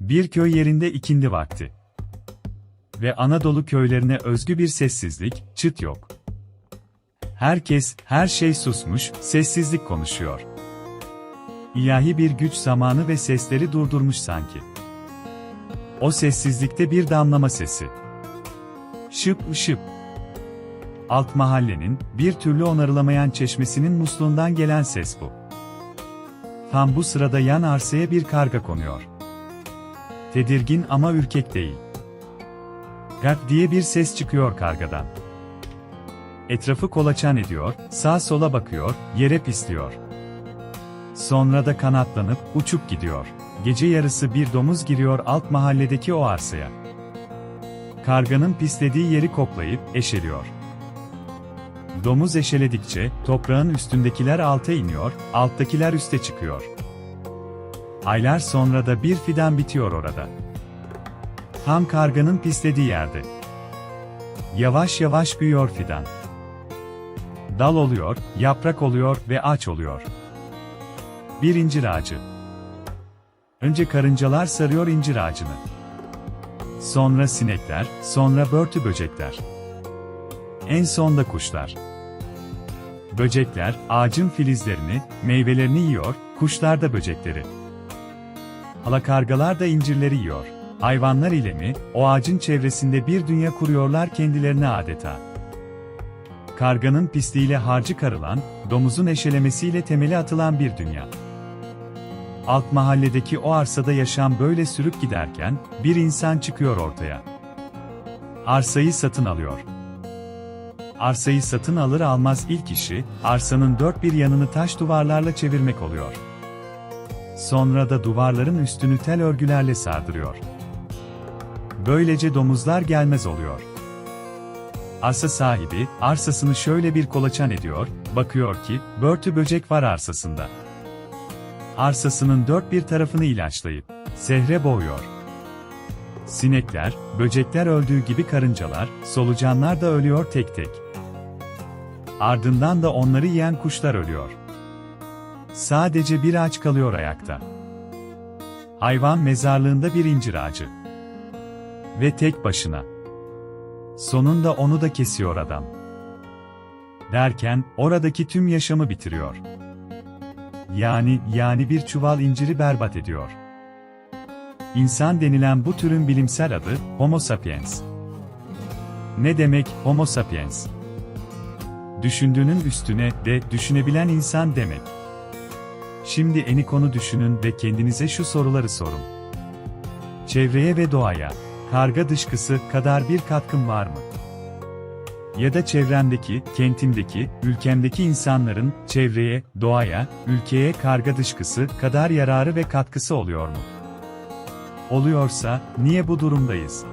Bir köy yerinde ikindi vakti. Ve Anadolu köylerine özgü bir sessizlik, çıt yok. Herkes, her şey susmuş, sessizlik konuşuyor. İlahi bir güç zamanı ve sesleri durdurmuş sanki. O sessizlikte bir damlama sesi. Şıp şıp. Alt mahallenin, bir türlü onarılamayan çeşmesinin musluğundan gelen ses bu. Tam bu sırada yan arsaya bir karga konuyor. Tedirgin ama ürkek değil. Gak diye bir ses çıkıyor kargadan. Etrafı kolaçan ediyor, sağa sola bakıyor, yere pisliyor. Sonra da kanatlanıp uçup gidiyor. Gece yarısı bir domuz giriyor alt mahalledeki o arsaya. Karganın pislediği yeri koklayıp eşeliyor. Domuz eşeledikçe toprağın üstündekiler alta iniyor, alttakiler üste çıkıyor. Aylar sonra da bir fidan bitiyor orada. Tam karganın pislediği yerde. Yavaş yavaş büyüyor fidan. Dal oluyor, yaprak oluyor ve ağaç oluyor. Bir incir ağacı. Önce karıncalar sarıyor incir ağacını. Sonra sinekler, sonra börtü böcekler. En son da kuşlar. Böcekler, ağacın filizlerini, meyvelerini yiyor, kuşlar da böcekleri. Alakargalar da incirleri yiyor. Hayvanlar ile mi, o ağacın çevresinde bir dünya kuruyorlar kendilerine adeta. Karganın pisliğiyle harcı karılan, domuzun eşelemesiyle temeli atılan bir dünya. Alt mahalledeki o arsada yaşam böyle sürüp giderken, bir insan çıkıyor ortaya. Arsayı satın alıyor. Arsayı satın alır almaz ilk işi, arsanın dört bir yanını taş duvarlarla çevirmek oluyor. Sonra da duvarların üstünü tel örgülerle sardırıyor. Böylece domuzlar gelmez oluyor. Arsa sahibi, arsasını şöyle bir kolaçan ediyor, bakıyor ki, börtü böcek var arsasında. Arsasının dört bir tarafını ilaçlayıp, sehre boğuyor. Sinekler, böcekler öldüğü gibi karıncalar, solucanlar da ölüyor tek tek. Ardından da onları yiyen kuşlar ölüyor. Sadece bir ağaç kalıyor ayakta. Hayvan mezarlığında bir incir ağacı. Ve tek başına. Sonunda onu da kesiyor adam. Derken, oradaki tüm yaşamı bitiriyor. Yani, yani bir çuval inciri berbat ediyor. İnsan denilen bu türün bilimsel adı, Homo sapiens. Ne demek, Homo sapiens? Düşündüğünün üstüne de düşünebilen insan demek. Şimdi Enikon'u düşünün ve kendinize şu soruları sorun. Çevreye ve doğaya, karga dışkısı kadar bir katkım var mı? Ya da çevremdeki, kentimdeki, ülkemdeki insanların çevreye, doğaya, ülkeye karga dışkısı kadar yararı ve katkısı oluyor mu? Oluyorsa, niye bu durumdayız?